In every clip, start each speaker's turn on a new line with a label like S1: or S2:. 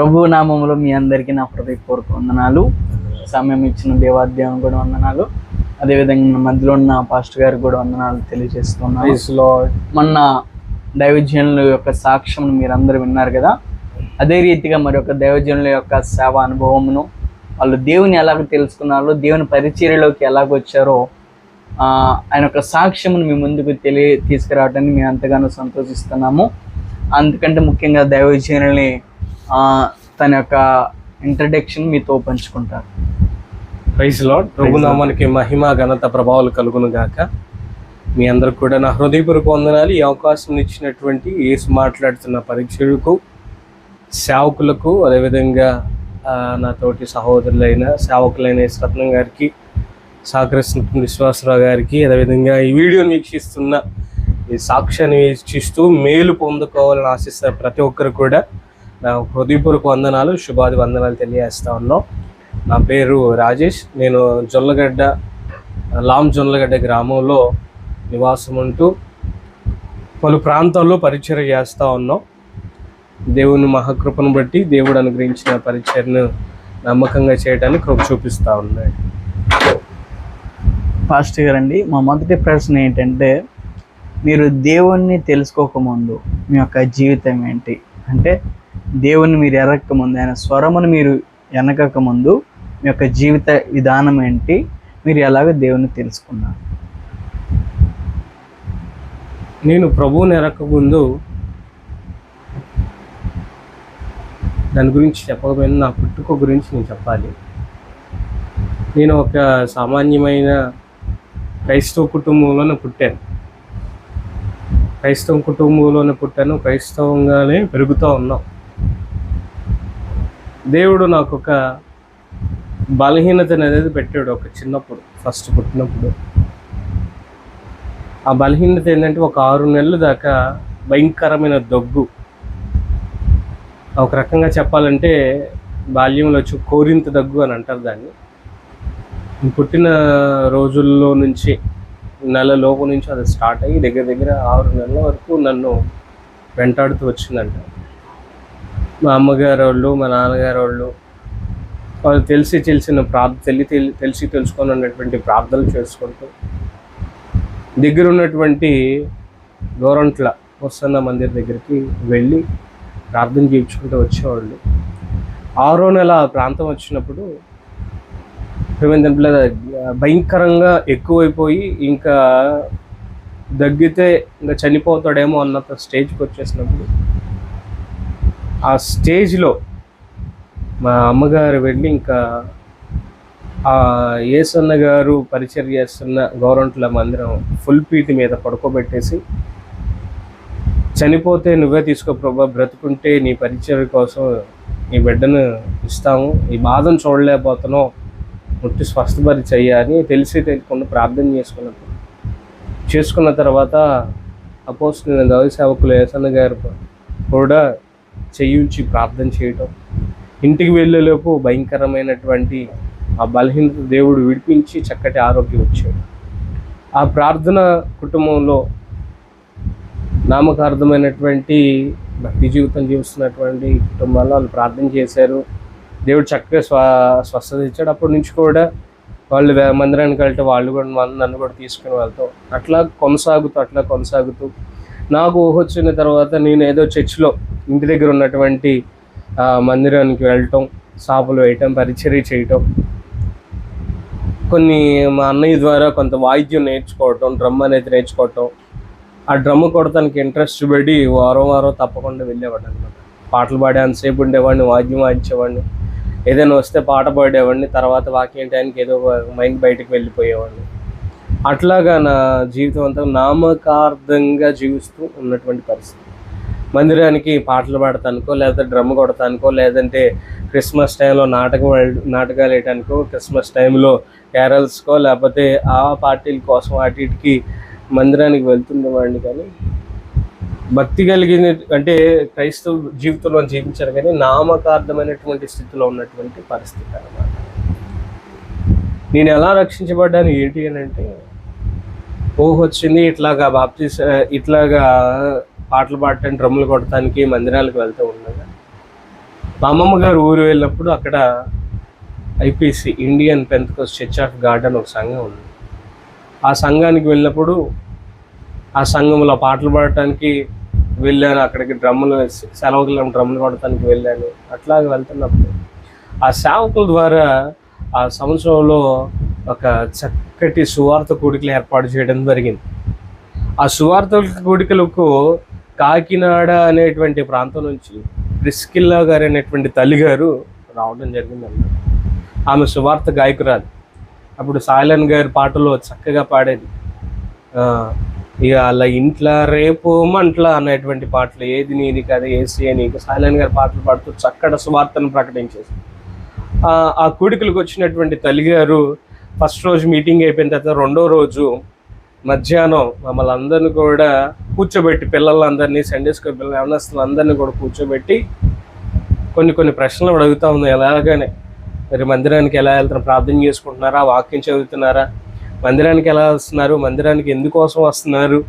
S1: ప్రభు నామంలో మీ అందరికీ నా హృదయపూర్వక వందనాలు. సమయం ఇచ్చిన దేవాధ్యాయం కూడా వందనాలు. అదేవిధంగా మధ్యలో ఉన్న పాస్టర్ గారికి కూడా వందనాలు తెలియజేస్తున్నాను. మొన్న దైవజనుల యొక్క సాక్ష్యం మీరందరూ విన్నారు కదా. అదే రీతిగా మరి యొక్క దైవజనుల యొక్క సేవ అనుభవమును వాళ్ళు దేవుని ఎలాగ తెలుసుకున్నారో దేవుని పరిచర్యలోకి ఎలాగ వచ్చారో ఆ, ఆయన యొక్క సాక్ష్యమును మీ ముందుకు తెలియ తీసుకురావడానికి మేము ఎంతగానో సంతోషిస్తున్నాము. అందుకంటే ముఖ్యంగా దైవజనుల్ని తన యొక్క ఇంట్రడక్షన్ మీతో పంచుకుంటారు.
S2: ప్రైజ్ లార్డ్ ప్రభు నామానికి మహిమ ఘనత ప్రభావాలు కలుగును గాక. మీ అందరికి కూడా నా హృదయపూర్వక వందనాలు. ఈ అవకాశం ఇచ్చినటువంటి యేసు మాట్లాడుతున్న పరీక్షలకు సేవకులకు అదేవిధంగా నా తోటి సహోదరులైన సేవకులైన రత్నం గారికి సహకరిస్తున్న విశ్వాసరావు గారికి అదేవిధంగా ఈ వీడియోని వీక్షిస్తున్న ఈ సాక్ష్యాన్ని వీక్షిస్తూ మేలు పొందుకోవాలని ఆశిస్తున్న ప్రతి ఒక్కరు కూడా నా హృదయపూర్వక వందనాలు శుభాది వందనాలు తెలియజేస్తా ఉన్నాం. నా పేరు రాజేష్. నేను జొల్లగడ్డ లామ్ జొల్లగడ్డ గ్రామంలో నివాసం ఉంటూ పలు ప్రాంతాల్లో పరిచయం చేస్తూ ఉన్నాం. దేవుని మహాకృపను బట్టి దేవుడు అనుగ్రహించిన పరిచయను నమ్మకంగా చేయడానికి కృప చూపిస్తూ ఉన్నాడు.
S1: పాస్టర్ గారండి మా మొదటి ప్రశ్న ఏంటంటే మీరు దేవుణ్ణి తెలుసుకోకముందు మీ యొక్క జీవితం ఏంటి? అంటే దేవుని మీరు ఎరగక ముందు ఆయన స్వరమును మీరు ఎనగక ముందు మీ యొక్క జీవిత విధానం ఏంటి? మీరు ఎలాగ దేవుని తెలుసుకున్నారు?
S2: నేను ప్రభువుని ఎరకముందు దాని గురించి చెప్పకపోయినా నా పుట్టుక గురించి నేను చెప్పాలి. నేను ఒక సామాన్యమైన క్రైస్తవ కుటుంబంలోనే పుట్టాను. క్రైస్తవ కుటుంబంలోనే పుట్టాను. క్రైస్తవంగానే పెరుగుతూ ఉన్నాం. దేవుడు నాకు ఒక బలహీనత అనేది పెట్టాడు ఒక చిన్నప్పుడు ఫస్ట్ పుట్టినప్పుడు. ఆ బలహీనత ఏంటంటే ఒక ఆరు నెలల దాకా భయంకరమైన దగ్గు. ఒక రకంగా చెప్పాలంటే బాల్యంలో వచ్చి కోరింత దగ్గు అని అంటారు దాన్ని. పుట్టిన రోజుల్లో నుంచి నెల లోపు నుంచి అది స్టార్ట్ అయ్యి దగ్గర దగ్గర ఆరు నెలల వరకు నన్ను వెంటాడుతూ వచ్చిందంట. మా అమ్మగారు వాళ్ళు మా నాన్నగారు వాళ్ళు వాళ్ళు తెలిసి తెలిసిన ప్రార్థ తెలి తెలి- తెలిసి తెలుసుకొని ఉన్నటువంటి ప్రార్థనలు చేసుకుంటూ దగ్గర ఉన్నటువంటి గోరంట్ల వస్తున్న మందిర్ దగ్గరికి వెళ్ళి ప్రార్థన చేయించుకుంటూ వచ్చేవాళ్ళు. ఆరో నెల ఆ ప్రాంతం వచ్చినప్పుడు ఏమైందంటే భయంకరంగా ఎక్కువైపోయి ఇంకా దగ్గితే ఇంకా చనిపోతాడేమో అన్నంత స్టేజ్కి వచ్చేసినప్పుడు ఆ స్టేజ్లో మా అమ్మగారు వెళ్ళి ఇంకా ఆ ఏసన్న గారు పరిచయం చేస్తున్న గౌరంట్ల మందిరం ఫుల్ పీటి మీద పడుకోబెట్టేసి చనిపోతే నువ్వే తీసుకో ప్రభా బ్రతుకుంటే నీ పరిచయం కోసం నీ బిడ్డను ఇస్తాము ఈ బాధను చూడలేకపోతున్నావు ముట్టి స్వస్థపరి అని తెలిసి తెలియకుండా ప్రార్థన చేసుకున్నాను చేసుకున్న తర్వాత అపోస్తున్న దైవ సేవకులు ఏసన్న గారు కూడా చేయించి ప్రార్థన చేయటం. ఇంటికి వెళ్ళేలోపు భయంకరమైనటువంటి ఆ బలహీనత దేవుడు విడిపించి చక్కటి ఆరోగ్యం వచ్చాడు ఆ ప్రార్థన కుటుంబంలో నామకార్థమైనటువంటి భక్తి జీవితం జీవిస్తున్నటువంటి కుటుంబాల్లో వాళ్ళు ప్రార్థన చేశారు. దేవుడు చక్కగా స్వ స్వస్థత ఇచ్చాడు అప్పటి నుంచి కూడా. వాళ్ళు మందిరానికి వెళ్తే వాళ్ళు కూడా నన్ను కూడా తీసుకుని వెళ్తాం. అట్లా కొనసాగుతూ అట్లా కొనసాగుతూ. నాకు ఊహ వచ్చిన తర్వాత నేను ఏదో చర్చిలో ఇంటి దగ్గర ఉన్నటువంటి మందిరానికి వెళ్ళటం సాపులు వేయటం పరిచర్య చేయటం. కొన్ని మా అన్నయ్య ద్వారా కొంత వాయిద్యం నేర్చుకోవటం డ్రమ్ అనేది నేర్చుకోవటం. ఆ డ్రమ్ కొడతానికి ఇంట్రెస్ట్ పెట్టి వారం వారం తప్పకుండా వెళ్ళేవాడు అనమాట పాటలు పాడే అంతసేపు ఉండేవాడిని వాద్యం వాయించేవాడిని. ఏదైనా వస్తే పాట పాడేవాడిని తర్వాత వాక్యం టైంకి ఏదో మైండ్ బయటకు వెళ్ళిపోయేవాడిని. అట్లాగా నా జీవితం అంతా నామకార్థంగా జీవిస్తూ ఉన్నటువంటి పరిస్థితి. మందిరానికి పాటలు పాడటానికో లేదా డ్రమ్ కొడటానికో లేదంటే క్రిస్మస్ టైంలో నాటకం నాటకాలు వేయటానికో క్రిస్మస్ టైంలో క్యారల్స్కో లేకపోతే ఆ పార్టీల కోసం వాటికి మందిరానికి వెళ్తుండేవాడిని కానీ భక్తి కలిగిన అంటే క్రైస్తవ జీవితంలో జీవించారు కానీ నామకార్థమైనటువంటి స్థితిలో ఉన్నటువంటి పరిస్థితి అనమాట నేను ఎలా రక్షించబడ్డాను ఏంటి అని అంటే ఊహ వచ్చింది ఇట్లాగా బాప్తీస్ ఇట్లాగా పాటలు పాడటానికి డ్రమ్ములు కొట్టడానికి మందిరాలకు వెళ్తూ ఉండగా మా అమ్మమ్మ గారు ఊరు వెళ్ళినప్పుడు అక్కడ IPC Indian Pentecost Church of Garden ఒక సంఘం ఉంది. ఆ సంఘానికి వెళ్ళినప్పుడు ఆ సంఘంలో పాటలు పాడటానికి వెళ్ళాను అక్కడికి డ్రమ్ములు సెలవులు డ్రమ్ములు కొడటానికి వెళ్ళాను. అట్లాగే వెళ్తున్నప్పుడు ఆ సేవకుల ద్వారా ఆ సంవత్సరంలో ఒక చక్కటి సువార్త కూడికలు ఏర్పాటు చేయడం జరిగింది. ఆ సువార్త కూడికలకు కాకినాడ అనేటువంటి ప్రాంతం నుంచి ప్రిస్కిల్లా గారు అనేటువంటి తల్లిగారు రావడం జరిగింది అన్నమాట ఆమె సువార్త గాయకురాలు. అప్పుడు సాయిలన్ గారి పాటలు చక్కగా పాడేది. ఇక అలా ఇంట్లో రేపు మంట్ల అనేటువంటి పాటలు ఏది నీది కదా ఏసీ అని ఇక సాయిలన్ గారి పాటలు పాడుతూ చక్కడ సువార్తను ప్రకటించేసి. ఆ, ఆ కూడికలకు వచ్చినటువంటి తల్లిగారు ఫస్ట్ రోజు మీటింగ్ అయిపోయిన తర్వాత రెండో రోజు మధ్యాహ్నం మమ్మల్ని అందరిని కూడా కూర్చోబెట్టి పిల్లలందరినీ సండే స్కూల్ పిల్లలు యవనస్తులు అందరినీ కూడా కూర్చోబెట్టి కొన్ని కొన్ని ప్రశ్నలు అడుగుతా ఉంది ఎలాగనే? మరి మందిరానికి ఎలా వెళ్తున్నారు ప్రార్థన చేసుకుంటున్నారా? వాక్యం చదువుతున్నారా? మందిరానికి ఎలా వస్తున్నారు? మందిరానికి ఎందుకోసం వస్తున్నారు?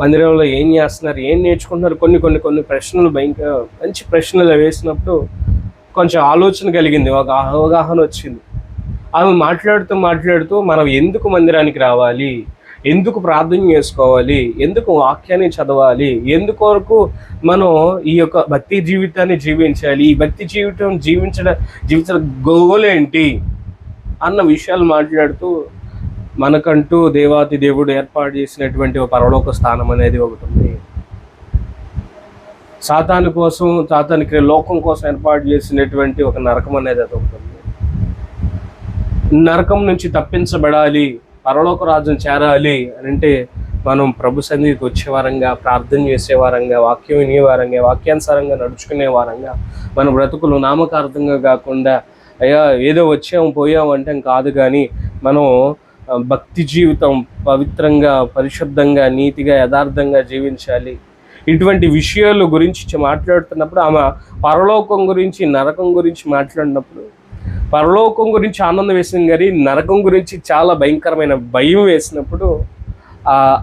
S2: మందిరంలో ఏం చేస్తున్నారు? ఏం నేర్చుకుంటున్నారు? కొన్ని కొన్ని కొన్ని ప్రశ్నలు భయంకర మంచి ప్రశ్నలు వేసినప్పుడు కొంచెం ఆలోచన కలిగింది. ఒక అవగాహన వచ్చింది. ఆమె మాట్లాడుతూ మాట్లాడుతూ మనం ఎందుకు మందిరానికి రావాలి? ఎందుకు ప్రార్థన చేసుకోవాలి? ఎందుకు వాక్యాన్ని చదవాలి? ఎందుకొరకు మనం ఈ యొక్క భక్తి జీవితాన్ని జీవించాలి? ఈ భక్తి జీవితం జీవించడం జీవించడం గోల్ ఏంటి? అన్న విషయాలు మాట్లాడుతూ మనకంటూ దేవాతి దేవుడు ఏర్పాటు చేసినటువంటి ఒక పరలోక స్థానం అనేది ఒకటి ఉంది. సాతాను కోసం సాతానికి లోకం కోసం ఏర్పాటు చేసినటువంటి ఒక నరకం అనేది అది ఒకటి ఉంది. నరకం నుంచి తప్పించబడాలి. పరలోక రాజ్యం చేరాలి అని అంటే మనం ప్రభు సన్నిధికి వచ్చే వారంగా ప్రార్థన చేసే వారంగా వాక్యం వినేవారంగా వాక్యానుసారంగా నడుచుకునే వారంగా మన బ్రతుకులు నామకార్థంగా కాకుండా అయ్యా ఏదో వచ్చాము పోయాం అంటే కాదు కానీ మనం భక్తి జీవితం పవిత్రంగా పరిశుద్ధంగా నీతిగా యథార్థంగా జీవించాలి. ఇటువంటి విషయాల గురించి మాట్లాడుతున్నప్పుడు ఆమె పరలోకం గురించి నరకం గురించి మాట్లాడినప్పుడు పరలోకం గురించి ఆనందం వేసింది కానీ నరకం గురించి చాలా భయంకరమైన భయం వేసినప్పుడు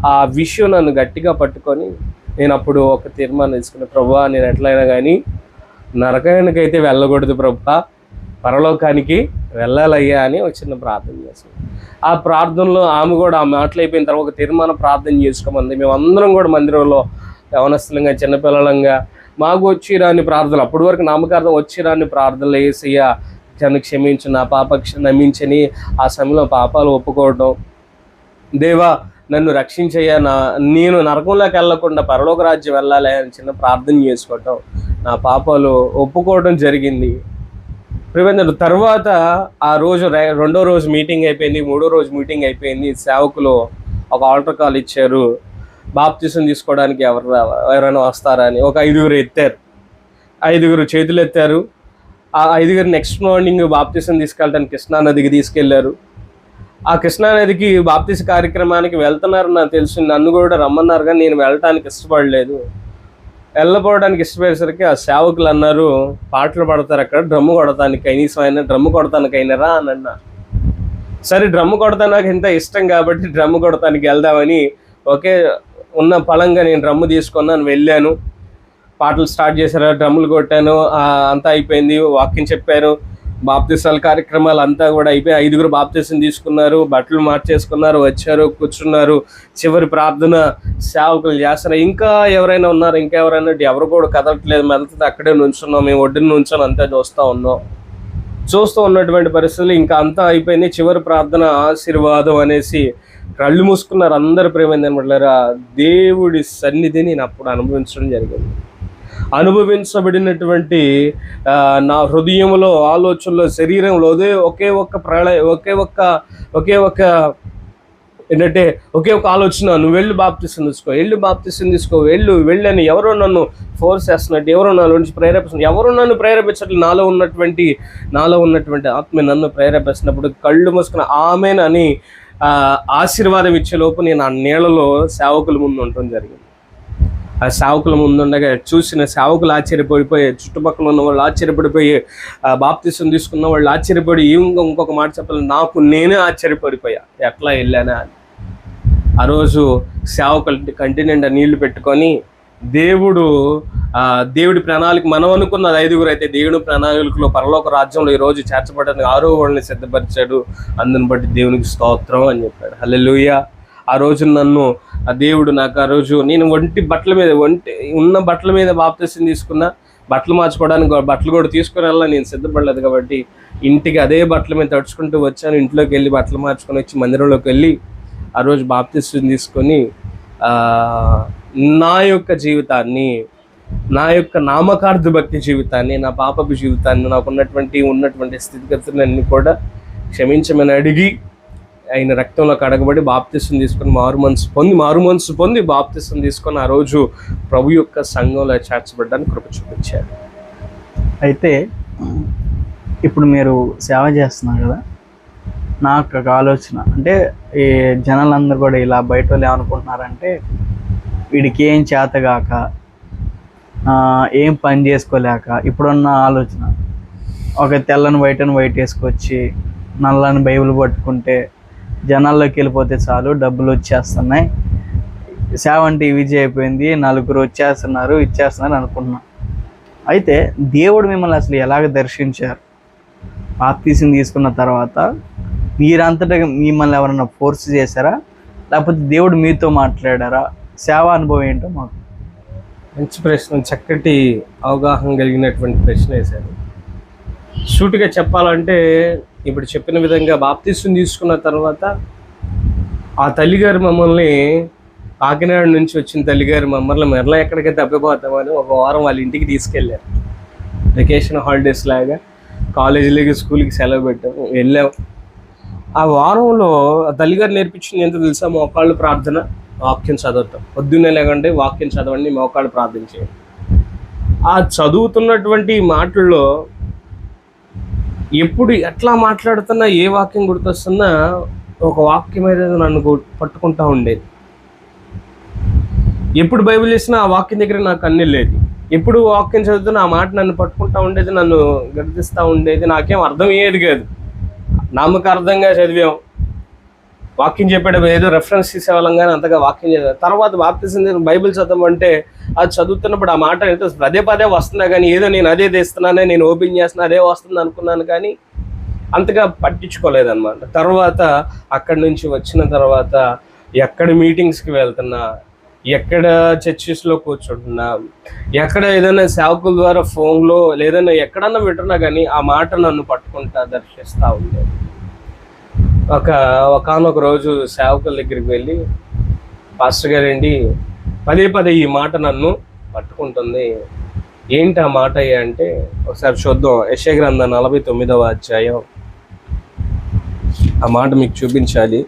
S2: ఆ విషయం నన్ను గట్టిగా పట్టుకొని నేను అప్పుడు ఒక తీర్మానం తీసుకున్న ప్రభా నేను ఎట్లయినా కానీ నరకానికైతే వెళ్ళకూడదు ప్రభా పరలోకానికి వెళ్ళాలయ్యా అని ఒక చిన్న ప్రార్థన చేశాను. ఆ ప్రార్థనలో ఆమె కూడా ఆ మాటలు అయిపోయిన తర్వాత ఒక తీర్మానం ప్రార్థన చేసుకోమంది. మేము అందరం కూడా మందిరంలో యవనస్తులంగా చిన్నపిల్లలంగా మాకు వచ్చి రాని ప్రార్థనలు అప్పటి వరకు నామకార్థం వచ్చి రాని ప్రార్థనలు వేసయ్యా నన్ను క్షమించు నా పాప క్షమించని ఆ సమయంలో పాపాలు ఒప్పుకోవడం దేవా నన్ను రక్షించయ్యా నా నేను నరకంలోకి వెళ్ళకుండా పరలోక రాజ్యం వెళ్ళాలి అని చిన్న ప్రార్థన చేసుకోవటం. నా పాపాలు ఒప్పుకోవడం జరిగింది. ప్రివేంద్ర తర్వాత ఆ రోజు రెండో రోజు మీటింగ్ అయిపోయింది మూడో రోజు మీటింగ్ అయిపోయింది. సేవకులు ఒక ఆల్టర్ కాల్ ఇచ్చారు. బాప్తిసం తీసుకోవడానికి ఎవరు ఎవరైనా వస్తారా అని ఒక ఐదుగురు ఎత్తారు. ఐదుగురు చేతులు ఎత్తారు ఆ ఐదుగురు నెక్స్ట్ మార్నింగ్ బాప్తిసం తీసుకెళ్ళడానికి కృష్ణా నదికి తీసుకెళ్ళారు ఆ కృష్ణా నదికి బాప్తిస కార్యక్రమానికి వెళ్తున్నారు నాకు తెలుసు. నన్ను కూడా రమ్మన్నారు కానీ నేను వెళ్ళటానికి ఇష్టపడలేదు. వెళ్ళపోవడానికి ఇష్టపడేసరికి ఆ సేవకులు అన్నారు పాటలు పడతారు అక్కడ డ్రమ్ము కొడతానికి కనీసం అయినా డ్రమ్ము కొడతానికి అయినరా అని అన్నారు సరే డ్రమ్ము కొడతా నాకు ఇంత ఇష్టం కాబట్టి డ్రమ్ము కొడతానికి వెళ్దామని ఒకే ఉన్న పలంగా నేను డ్రమ్ము తీసుకున్నాను వెళ్ళాను. పాటలు స్టార్ట్ చేశారు డ్రమ్ములు కొట్టాను అంతా అయిపోయింది వాకింగ్ చెప్పారు. బాప్తిసాల కార్యక్రమాలు అంతా కూడా అయిపోయి ఐదుగురు బాప్తిసం తీసుకున్నారు బట్టలు మార్చేసుకున్నారు వచ్చారు కూర్చున్నారు. చివరి ప్రార్థన సేవకులు చేస్తున్నారు. ఇంకా ఎవరైనా ఉన్నారు? ఇంకా ఎవరైనా ఎవరు కూడా కదలట్లేదు. మెదలతో అక్కడే నుంచున్నాం మేము ఒడ్డున నుంచొని అంతా చూస్తూ ఉన్నాం. చూస్తూ ఉన్నటువంటి పరిస్థితులు ఇంకా అంతా అయిపోయింది. చివరి ప్రార్థన ఆశీర్వాదం అనేసి కళ్ళు మూసుకున్నారు అందరు. ప్రేమైంది అనమాట దేవుడి సన్నిధిని నేను అప్పుడు అనుభవించడం జరిగింది. అనుభవించబడినటువంటి నా హృదయంలో ఆలోచనలో శరీరంలో అదే ఒకే ఒక్క ప్రళయ ఒకే ఒక్క ఒకే ఒక్క ఏంటంటే ఒకే ఒక ఆలోచన నువ్వు వెళ్ళి బాప్తిసం తీసుకో వెళ్ళి బాప్తిసం తీసుకో వెళ్ళు వెళ్ళని ఎవరో నన్ను ఫోర్స్ చేస్తున్నట్టు ఎవరో నాలో నుంచి ప్రేరేపిస్తున్నారు ఎవరో నన్ను ప్రేరేపించట్లు నాలో ఉన్నటువంటి నాలో ఉన్నటువంటి ఆత్మ నన్ను ప్రేరేపిస్తున్నప్పుడు కళ్ళు మూసుకున్న ఆమెనని ఆశీర్వాదం ఇచ్చే లోపు నేను ఆ నీళ్ళలో సేవకుల ముందు ఉండటం జరిగింది. ఆ సేవకుల ముందుండగా చూసిన సేవకులు ఆశ్చర్యపడిపోయి చుట్టుపక్కల ఉన్న వాళ్ళు ఆశ్చర్యపడిపోయి బాప్తిసం తీసుకున్న వాళ్ళు ఆశ్చర్యపడి ఇంకొక ఇంకొక మాట చెప్పాలి నాకు నేనే ఆశ్చర్యపడిపోయా ఎట్లా వెళ్ళానా? అని. ఆ రోజు సేవకుల కంటి నీళ్ళు పెట్టుకొని దేవుడు దేవుడి ప్రణాళిక మనం అనుకున్నది ఐదుగురు అయితే దేవుడి ప్రణాళికలో పరలోక రాజ్యంలో ఈ రోజు చేర్చబడడానికి ఆరో వాళ్ళని సిద్ధపరిచాడు. అందుని బట్టి దేవునికి స్తోత్రం అని చెప్పాడు. హలో ఆ రోజు నన్ను ఆ దేవుడు నాకు ఆ రోజు నేను ఒంటి బట్టల మీద ఒంటి ఉన్న బట్టల మీద బాప్తీసం తీసుకున్నా బట్టలు మార్చుకోవడానికి బట్టలు కూడా తీసుకుని వెళ్ళాలి? నేను సిద్ధపడలేదు కాబట్టి ఇంటికి అదే బట్టల మీద తడుచుకుంటూ వచ్చాను. ఇంట్లోకి వెళ్ళి బట్టలు మార్చుకొని వచ్చి మందిరంలోకి వెళ్ళి ఆ రోజు బాప్తీసం తీసుకొని నా యొక్క జీవితాన్ని నా యొక్క నామకార్థ భక్తి జీవితాన్ని నా పాపపు జీవితాన్ని నాకు ఉన్నటువంటి ఉన్నటువంటి స్థితిగతులన్నీ కూడా క్షమించమని అడిగి ఆయన రక్తంలో కడగబడి బాప్తిసం తీసుకొని మారు మనసు పొంది మారు మనసు పొంది బాప్తిసం తీసుకొని ఆ రోజు ప్రభు యొక్క సంఘంలో చేర్చబడ్డానికి కృప చూపించారు
S1: అయితే ఇప్పుడు మీరు సేవ చేస్తున్నారు కదా నాకు ఒక ఆలోచన. అంటే ఈ జనాలందరూ కూడా ఇలా బయట వాళ్ళు ఏమనుకుంటున్నారంటే వీడికి ఏం చేతగాక ఏం పని చేసుకోలేక ఇప్పుడున్న ఆలోచన. ఒక తెల్లని వైట్ అని వైట్ వేసుకొచ్చి నల్లని బైబిల్ పట్టుకుంటే జనాల్లోకి వెళ్ళిపోతే చాలు డబ్బులు వచ్చేస్తున్నాయి. సేవ అంటే విజయ్ అయిపోయింది నలుగురు వచ్చేస్తున్నారు ఇచ్చేస్తున్నారు అనుకుంటున్నాం. అయితే దేవుడు మిమ్మల్ని అసలు ఎలాగ దర్శించారు? బాప్తీసం తీసుకున్న తర్వాత మీరంతటా మిమ్మల్ని ఎవరైనా ఫోర్స్ చేశారా? లేకపోతే దేవుడు మీతో మాట్లాడారా? సేవా అనుభవం ఏంటో మాకు?
S2: మంచి ప్రశ్న చక్కటి అవగాహన కలిగినటువంటి ప్రశ్న వేశారు. షూట్గా చెప్పాలంటే ఇప్పుడు చెప్పిన విధంగా బాప్తిస్టుని తీసుకున్న తర్వాత ఆ తల్లిగారు మమ్మల్ని కాకినాడ నుంచి వచ్చిన తల్లిగారు మమ్మల్ని మరలా ఎక్కడికి తప్పిపోతామని ఒక వారం వాళ్ళ ఇంటికి తీసుకెళ్ళారు. వెకేషన్ హాలిడేస్ లాగా కాలేజీలకి స్కూల్కి సెలవు పెట్టాము వెళ్ళాం. ఆ వారంలో ఆ తల్లిగారు నేర్పించింది ఎంత తెలుసా? మోకాళ్ళు ప్రార్థన వాక్యం చదవటం. పొద్దున్నే లేకంటే వాక్యం చదవండి మోకాళ్ళు ప్రార్థన చేయండి. ఆ చదువుతున్నటువంటి మాటల్లో ఎప్పుడు ఎట్లా మాట్లాడుతున్నా ఏ వాక్యం గుర్తొస్తున్నా ఒక వాక్యం ఏదైనా నన్ను పట్టుకుంటా ఉండేది. ఎప్పుడు బైబిల్ చేసినా ఆ వాక్యం దగ్గర నాకు అన్ని లేదు ఎప్పుడు వాక్యం చదువుతున్నా ఆ మాట నన్ను పట్టుకుంటా ఉండేది నన్ను గర్దిస్తూ ఉండేది నాకేం అర్థం అయ్యేది కాదు నామకార్థంగా చదివాం. వాక్యం చెప్పడం ఏదో రెఫరెన్స్ తీసేవాళ్ళం కానీ అంతగా వాక్యం చదివాం తర్వాత బాప్తిసింది బైబిల్ చదవమంటే అది చదువుతున్నప్పుడు ఆ మాట అయితే పదే పదే వస్తున్నా కానీ ఏదో నేను అదే తెస్తున్నానే నేను ఓపెన్ చేస్తున్నా అదే వస్తుంది అనుకున్నాను కానీ అంతగా పట్టించుకోలేదన్నమాట. తర్వాత అక్కడి నుంచి వచ్చిన తర్వాత ఎక్కడ మీటింగ్స్కి వెళ్తున్నా ఎక్కడ చర్చెస్లో కూర్చుంటున్నా ఎక్కడ ఏదైనా సేవకుల ద్వారా ఫోన్లో లేదన్నా ఎక్కడన్నా వింటున్నా కానీ ఆ మాట నన్ను పట్టుకుంటా దర్శిస్తూ ఉండేది. ఒక ఒకనొక రోజు సేవకుల దగ్గరికి వెళ్ళి పాస్టర్ గారండి పదే పదే ఈ మాట నన్ను పట్టుకుంటుంది. ఏంటి ఆ మాట అయ్యా అంటే ఒకసారి చూద్దాం. యశ గ్రంథం నలభై తొమ్మిదవ అధ్యాయం. ఆ మాట మీకు చూపించాలి.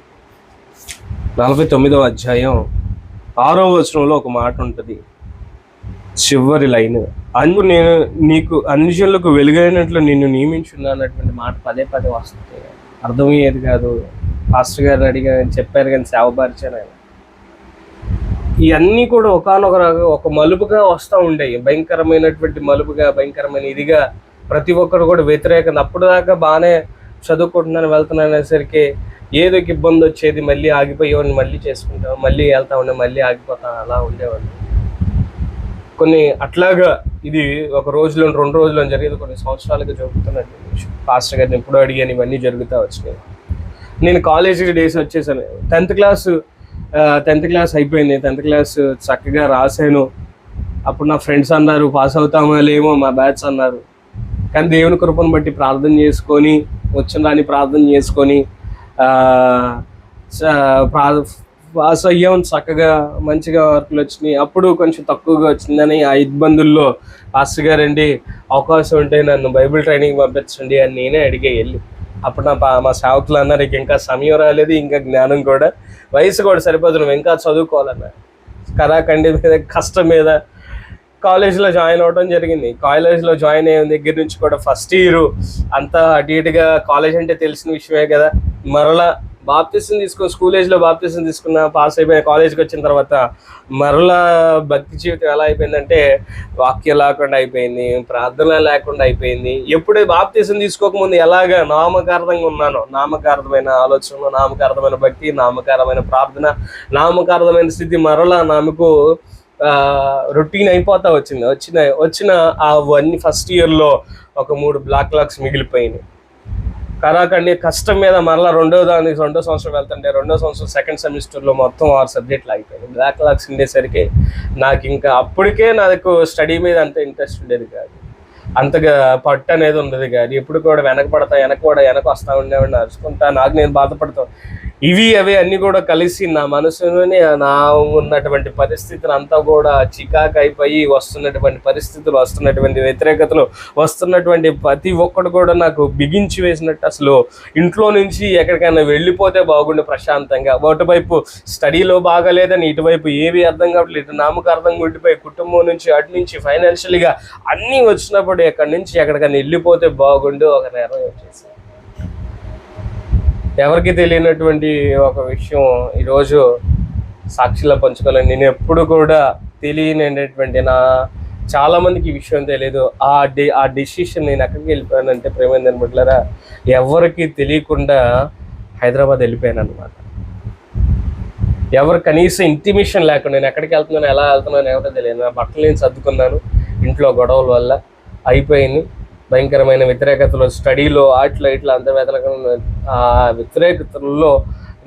S2: నలభై తొమ్మిదవ అధ్యాయం. ఆరో వచనంలో ఒక మాట ఉంటుంది. చివరి లైన్. అందు నేను నీకు అన్నిజనులకు వెలుగైనట్లు నిన్ను నియమించున్నా అన్నటువంటి మాట పదే పదే వస్తుంది అర్థమయ్యేది కాదు. పాస్టర్ గారు అడిగా చెప్పారు కానీ సేవపరిచాను ఆయన. ఇవన్నీ కూడా ఒకనొక ఒక మలుపుగా వస్తూ ఉండేవి భయంకరమైనటువంటి మలుపుగా భయంకరమైన ఇదిగా ప్రతి ఒక్కరు కూడా వ్యతిరేకంగా అప్పుడు దాకా బాగానే చదువుకుంటున్నాను వెళ్తున్నాను అనేసరికి ఏదో ఒక ఇబ్బంది వచ్చేది మళ్ళీ ఆగిపోయేవాడిని మళ్ళీ చేసుకుంటాం మళ్ళీ వెళ్తా ఉండే మళ్ళీ ఆగిపోతాం అలా ఉండేవాడిని. కొన్ని అట్లాగా ఇది ఒక రోజులో రెండు రోజుల్లో జరిగేది కొన్ని సంవత్సరాలుగా జరుగుతున్నట్టు పాస్టర్ గారిని ఎప్పుడో అడిగాను ఇవన్నీ జరుగుతూ వచ్చినాయి. నేను కాలేజీ డేస్ వచ్చేసాను. టెన్త్ క్లాస్ టెన్త్ క్లాస్ అయిపోయింది. టెన్త్ క్లాస్ చక్కగా రాశాను. అప్పుడు నా ఫ్రెండ్స్ అన్నారు పాస్ అవుతామో లేమో మా బ్యాచ్ అన్నారు. కానీ దేవుని కృపను బట్టి ప్రార్థన చేసుకొని వచ్చిన దాన్ని ప్రార్థన చేసుకొని పాస్ అయ్యాం చక్కగా మంచిగా మార్కులు వచ్చినాయి. అప్పుడు కొంచెం తక్కువగా వచ్చిందని ఆ ఇబ్బందుల్లో పాస్టర్ గారండి అవకాశం ఉంటే నన్ను బైబిల్ ట్రైనింగ్ పంపించండి అని నేనే అడిగే వెళ్ళి అప్పుడు నా మా సేవకులు అన్నారు "ఇక ఇంకా సమయం రాలేదు ఇంకా జ్ఞానం కూడా వయసు కూడా సరిపోతున్నాం ఇంకా చదువుకోవాలన్నారు కరాఖండి మీద కష్టం మీద కాలేజీలో జాయిన్ అవ్వడం జరిగింది. కాలేజీలో జాయిన్ అయిన దగ్గర నుంచి కూడా ఫస్ట్ ఇయర్ అంతా అటు ఇటుగా కాలేజ్ అంటే తెలిసిన విషయమే కదా. మరలా బాప్తిసం తీసుకో స్కూల్ ఏజ్లో బాప్తిసం తీసుకున్న పాస్ అయిపోయిన కాలేజ్కి వచ్చిన తర్వాత మరలా భక్తి జీవితం ఎలా అయిపోయిందంటే వాక్యం లేకుండా అయిపోయింది ప్రార్థన లేకుండా అయిపోయింది. ఎప్పుడు బాప్తిసం తీసుకోకముందు ఎలాగ నామకార్థంగా ఉన్నానో నామకార్థమైన ఆలోచనలు నామకార్థమైన భక్తి నామకారమైన ప్రార్థన నామకార్థమైన స్థితి మరలా నాకు రొటీన్ అయిపోతా వచ్చింది. వచ్చిన వచ్చిన ఆ వన్ ఫస్ట్ ఇయర్లో ఒక మూడు బ్లాక్ లాక్స్ మిగిలిపోయినాయి. కరాకండి కష్టం మీద మరలా రెండో దానికి రెండో సంవత్సరం వెళ్తుంటే రెండో సంవత్సరం సెకండ్ సెమిస్టర్లో మొత్తం ఆరు సబ్జెక్టులు అయిపోయినాయి బ్లాక్ లాక్స్ ఉండేసరికి నాకు ఇంకా అప్పటికే నాకు స్టడీ మీద అంత ఇంట్రెస్ట్ ఉండేది కాదు. అంతగా పట్టు అనేది ఉండదు కానీ ఎప్పుడు కూడా వెనక పడతా వెనక కూడా వెనక వస్తా ఉండేవాడిని అరుచుకుంటా. నాకు నేను బాధపడతాను. ఇవి అవి అన్ని కూడా కలిసి నా మనసులోనే నా ఉన్నటువంటి పరిస్థితులు అంతా కూడా చికాకు అయిపోయి వస్తున్నటువంటి పరిస్థితులు వస్తున్నటువంటి వ్యతిరేకతలు వస్తున్నటువంటి ప్రతి ఒక్కడు కూడా నాకు బిగించి వేసినట్టు అసలు ఇంట్లో నుంచి ఎక్కడికైనా వెళ్ళిపోతే బాగుండు ప్రశాంతంగా. ఒకటివైపు స్టడీలో బాగాలేదని ఇటువైపు ఏవి అర్థం కావట్లేదు. ఇటు నామకార్థంగా ఉండిపోయి కుటుంబం నుంచి అటు నుంచి ఫైనాన్షియల్గా అన్నీ వచ్చినప్పుడు ఎక్కడి నుంచి ఎక్కడికైనా వెళ్ళిపోతే బాగుండు ఒక నిర్ణయం వచ్చేసి ఎవరికి తెలియనటువంటి ఒక విషయం ఈరోజు సాక్షిలో పంచుకోవాలని నేను ఎప్పుడు కూడా తెలియనటువంటి నా చాలామందికి ఈ విషయం తెలియదు. ఆ డి ఆ డెసిషన్ నేను ఎక్కడికి వెళ్ళిపోయానంటే ప్రేమేంద్ర బిడ్డలారా ఎవరికి తెలియకుండా హైదరాబాద్ వెళ్ళిపోయాను అనమాట ఎవరు కనీసం ఇంటిమేషన్ లేకుండా నేను ఎక్కడికి వెళ్తున్నాను ఎలా వెళ్తున్నాను ఎవరో తెలియదు. నా బట్టలు నేను సర్దుకున్నాను ఇంట్లో గొడవల వల్ల అయిపోయింది. భయంకరమైన వ్యతిరేకతలు స్టడీలో ఆటలో ఇట్లా అంత వ్యతిరేకంగా ఆ వ్యతిరేకతల్లో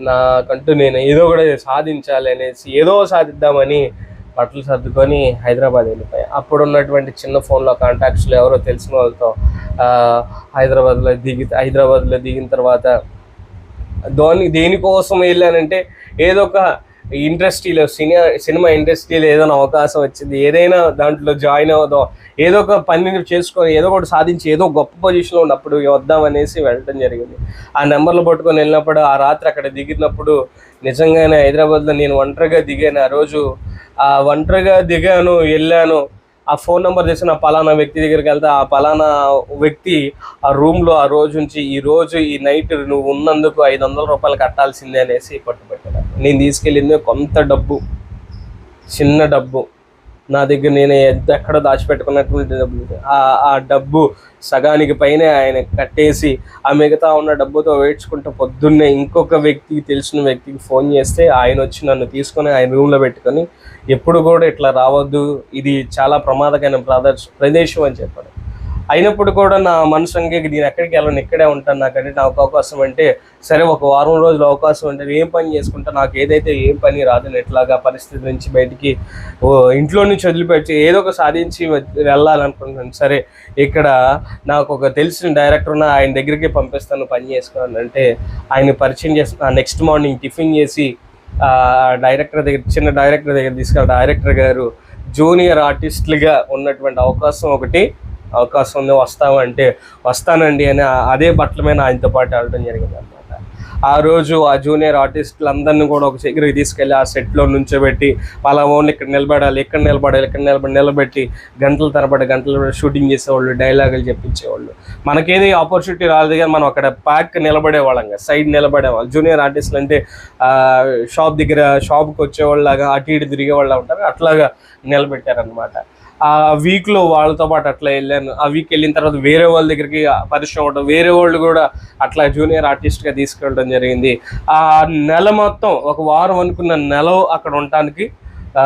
S2: నాకంటూ నేను ఏదో కూడా సాధించాలి అనేసి ఏదో సాధిద్దామని బట్టలు సర్దుకొని హైదరాబాద్ వెళ్ళిపోయాయి అప్పుడు ఉన్నటువంటి చిన్న ఫోన్లో కాంటాక్ట్స్లో ఎవరో తెలిసిన వాళ్ళతో హైదరాబాద్లో దిగి హైదరాబాద్లో దిగిన తర్వాత దోని దేనికోసం వెళ్ళానంటే ఏదో ఒక ఇండస్ట్రీలో సినిమా సినిమా ఇండస్ట్రీలో ఏదైనా అవకాశం వచ్చింది ఏదైనా దాంట్లో జాయిన్ అవుదాం ఏదో ఒక పని చేసుకొని ఏదో ఒకటి సాధించి ఏదో గొప్ప పొజిషన్లో ఉన్నప్పుడు వద్దాం అనేసి వెళ్ళడం జరిగింది. ఆ నెంబర్లు పట్టుకొని వెళ్ళినప్పుడు ఆ రాత్రి అక్కడ దిగినప్పుడు నిజంగానే హైదరాబాద్లో నేను ఒంటరిగా దిగాను. ఆ రోజు ఆ ఒంటరిగా దిగాను వెళ్ళాను. ఆ ఫోన్ నెంబర్ చేసి నా పలానా వ్యక్తి దగ్గరికి వెళ్తే ఆ పలానా వ్యక్తి ఆ రూమ్లో ఆ రోజు నుంచి ఈ రోజు ఈ నైట్ నువ్వు ఉన్నందుకు ఐదు వందల రూపాయలు కట్టాల్సిందే అనేసి పట్టుబట్టాను నేను తీసుకెళ్ళింది కొంత డబ్బు చిన్న డబ్బు. నా దగ్గర నేను ఎక్కడ దాచిపెట్టుకున్నటువంటి డబ్బు. ఆ ఆ డబ్బు సగానికి పైనే ఆయన కట్టేసి ఆ మిగతా ఉన్న డబ్బుతో వేడ్చుకుంటూ పొద్దున్నే ఇంకొక వ్యక్తికి తెలిసిన వ్యక్తికి ఫోన్ చేస్తే ఆయన వచ్చి నన్ను తీసుకొని ఆయన రూమ్లో పెట్టుకొని ఎప్పుడు కూడా ఇట్లా రావద్దు ఇది చాలా ప్రమాదకరమైన ప్రదర్శ ప్రదేశం అని చెప్పాడు. అయినప్పుడు కూడా నా మనసు అంగీకి నేను ఎక్కడికి వెళ్ళను ఇక్కడే ఉంటాను. నాకంటే నాకు అవకాశం అంటే సరే ఒక వారం రోజులు అవకాశం అంటే ఏం పని చేసుకుంటా? నాకు ఏదైతే ఏం పని రాదని ఎట్లాగా పరిస్థితి నుంచి బయటికి ఓ ఇంట్లో నుంచి వదిలిపెట్టి ఏదో ఒక సాధించి వెళ్ళాలనుకుంటున్నాను. సరే ఇక్కడ నాకు ఒక తెలిసిన డైరెక్టర్ ఉన్న ఆయన దగ్గరికి పంపిస్తాను పని చేసుకున్నాను అంటే ఆయన పరిచయం చేస్తున్నా నెక్స్ట్ మార్నింగ్ టిఫిన్ చేసి డైరెక్టర్ దగ్గర చిన్న డైరెక్టర్ దగ్గర తీసుకెళ్ళి డైరెక్టర్ గారు జూనియర్ ఆర్టిస్టులుగా ఉన్నటువంటి అవకాశం ఒకటి అవకాశం ఉంది వస్తామంటే వస్తానండి అని అదే బట్టల మీద ఆయనతో పాటు ఆడటం జరిగింది అనమాట ఆ రోజు ఆ జూనియర్ ఆర్టిస్టులందరినీ కూడా ఒక దగ్గరికి తీసుకెళ్ళి ఆ సెట్లో నుంచోబెట్టి వాళ్ళ ఓన్లీ ఇక్కడ నిలబడాలి ఇక్కడ నిలబడాలి ఇక్కడ నిలబడి నిలబెట్టి గంటల తరబడి గంటల షూటింగ్ చేసేవాళ్ళు డైలాగులు చెప్పించేవాళ్ళు. మనకేది ఆపర్చునిటీ రాలేదు కానీ మనం అక్కడ ప్యాక్ నిలబడేవాళ్ళం కదా సైడ్ నిలబడేవాళ్ళు. జూనియర్ ఆర్టిస్టులు అంటే షాప్ దగ్గర షాప్కి వచ్చేవాళ్ళలాగా అటు ఇటు తిరిగేవాళ్ళ ఉంటారు అట్లాగా నిలబెట్టారనమాట ఆ వీక్లో వాళ్ళతో పాటు అట్లా వెళ్ళాను. ఆ వీక్ వెళ్ళిన తర్వాత వేరే వాళ్ళ దగ్గరికి పరిచయం అవ్వడం వేరే వాళ్ళు కూడా అట్లా జూనియర్ ఆర్టిస్ట్గా తీసుకెళ్ళడం జరిగింది. ఆ నెల మొత్తం ఒక వారం అనుకున్న నెల అక్కడ ఉండటానికి ఆ,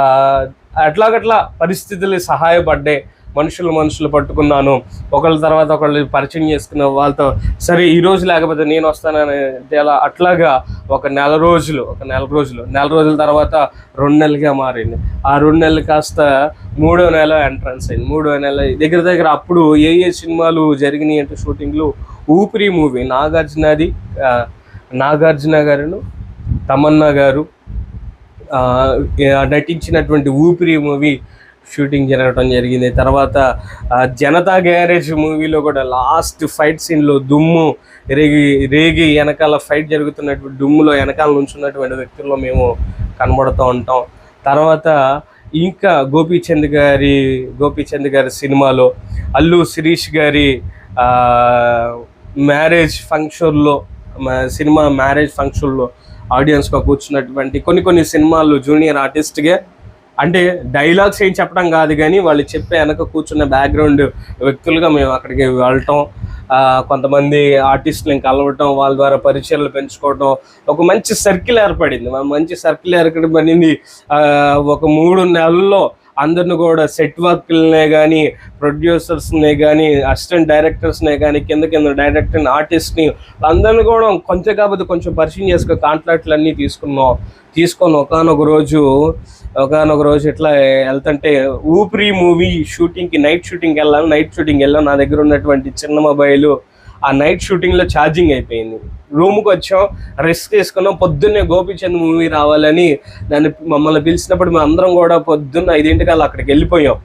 S2: అట్లాగట్లా పరిస్థితులు సహాయపడ్డాయి. మనుషులు మనుషులు పట్టుకున్నాను. ఒకళ్ళ తర్వాత ఒకళ్ళు పరిచయం చేసుకున్న వాళ్ళతో సరే ఈ రోజు లేకపోతే నేను వస్తానని అలా అట్లాగా ఒక నెల రోజులు ఒక నెల రోజులు నెల రోజుల తర్వాత రెండు నెలలుగా మారింది. ఆ రెండు నెలలు కాస్త మూడో నెల ఎంట్రన్స్ అయింది. మూడో నెల దగ్గర దగ్గర అప్పుడు ఏ ఏ సినిమాలు జరిగినాయి అంటే షూటింగ్లు? ఊపిరి మూవీ నాగార్జునది నాగార్జున గారును తమన్నా గారు నటించినటువంటి ఊపిరి మూవీ షూటింగ్ జరగడం జరిగింది. తర్వాత జనతా గ్యారేజ్ మూవీలో కూడా లాస్ట్ ఫైట్ సీన్లో దుమ్ము రేగి రేగి వెనకాల ఫైట్ జరుగుతున్నటువంటి దుమ్ములో వెనకాల నుంచున్నటువంటి వ్యక్తుల్లో మేము కనబడుతూ ఉంటాం. తర్వాత ఇంకా గోపీచంద్ గారి గోపీచంద్ గారి సినిమాలో అల్లు శిరీష్ గారి మ్యారేజ్ ఫంక్షన్లో సినిమా మ్యారేజ్ ఫంక్షన్లో ఆడియన్స్గా కూర్చున్నటువంటి కొన్ని కొన్ని సినిమాలు జూనియర్ ఆర్టిస్ట్గా అంటే డైలాగ్స్ ఏం చెప్పడం కాదు కానీ వాళ్ళు చెప్పే వెనక కూర్చున్న బ్యాక్గ్రౌండ్ వ్యక్తులుగా మేము అక్కడికి వెళ్ళటం కొంతమంది ఆర్టిస్టులను కలవటం వాళ్ళ ద్వారా పరిచయాలు పెంచుకోవటం ఒక మంచి సర్కిల్ ఏర్పడింది. మంచి సర్కిల్ ఏర్పడింది ఒక మూడు నెలల్లో అందరిని కూడా సెట్ వర్క్లనే కానీ ప్రొడ్యూసర్స్నే కానీ అసిస్టెంట్ డైరెక్టర్స్నే కానీ కింద కింద డైరెక్టర్ ఆర్టిస్ట్ని అందరిని కూడా కొంచెం కాకపోతే కొంచెం పరిచయం చేసుకుని కాంట్రాక్ట్లు అన్నీ తీసుకున్నాం. తీసుకొని ఒకనొక రోజు ఒకనొక రోజు ఇట్లా వెళ్తుంటే ఊపిరి మూవీ షూటింగ్కి నైట్ షూటింగ్కి వెళ్ళాను నైట్ షూటింగ్ వెళ్ళాను నా దగ్గర ఉన్నటువంటి చిన్న మొబైలు ఆ నైట్ షూటింగ్లో ఛార్జింగ్ అయిపోయింది. రూమ్కి వచ్చాం రెస్ట్ తీసుకున్నాం పొద్దున్నే గోపీచంద్ మూవీ రావాలని దాన్ని మమ్మల్ని పిలిచినప్పుడు మేము అందరం కూడా పొద్దున్న ఐదింటికల్లా అక్కడికి వెళ్ళిపోయాం.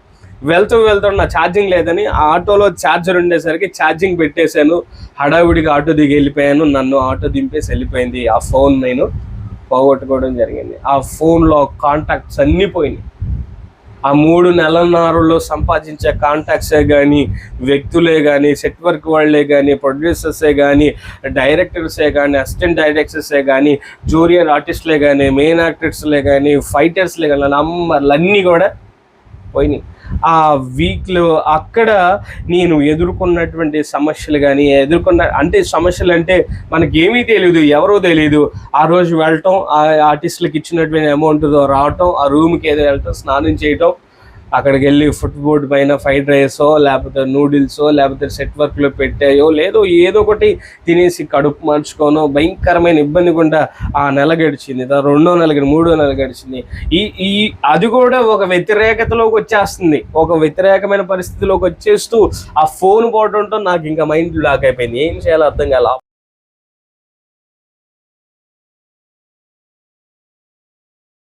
S2: వెళ్తూ వెళ్తూ నా ఛార్జింగ్ లేదని ఆ ఆటోలో ఛార్జర్ ఉండేసరికి ఛార్జింగ్ పెట్టేశాను. హడావిడిగా ఆటో దిగి వెళ్ళిపోయాను నన్ను ఆటో దింపేసి వెళ్ళిపోయింది ఆ ఫోన్ నేను పోగొట్టుకోవడం జరిగింది. ఆ ఫోన్లో కాంటాక్ట్స్ అన్నీ పోయినాయి. ఆ మూడు నెలన్నరలో సంపాదించే కాంటాక్ట్సే కానీ వ్యక్తులే కానీ సెట్ వర్క్ వాళ్ళే కానీ ప్రొడ్యూసర్సే కానీ డైరెక్టర్సే కానీ అసిస్టెంట్ డైరెక్టర్సే కానీ జూనియర్ ఆర్టిస్ట్లే కానీ మెయిన్ యాక్టర్స్లే కానీ ఫైటర్స్లే కానీ నంబర్లు అన్నీ కూడా పోయినాయి. ఆ వీక్లో అక్కడ నేను ఎదుర్కొన్నటువంటి సమస్యలు కానీ ఎదుర్కొన్న అంటే సమస్యలు అంటే మనకేమీ తెలియదు ఎవరో తెలియదు ఆ రోజు వెళ్ళటం ఆ ఆర్టిస్టులకు ఇచ్చినటువంటి అమౌంట్ రావటం ఆ రూమ్కి ఏదో వెళ్ళటం స్నానం చేయటం అక్కడికి వెళ్ళి ఫుడ్ బోర్డ్ పైన ఫ్రైడ్ రైసో లేకపోతే నూడిల్సో లేకపోతే సెట్ వర్క్లో పెట్టాయో లేదో ఏదో ఒకటి తినేసి కడుపు మార్చుకోనో భయంకరమైన ఇబ్బంది గుండా ఆ నెల గడిచింది. రెండో నెల గడి మూడో నెల గడిచింది. ఈ ఈ అది కూడా ఒక వ్యతిరేకతలోకి వచ్చేస్తుంది. ఒక వ్యతిరేకమైన పరిస్థితిలోకి వచ్చేస్తూ ఆ ఫోన్ పోవడంతో నాకు ఇంకా మైండ్ లాక్ అయిపోయింది. ఏం చేయాలో అర్థం కాల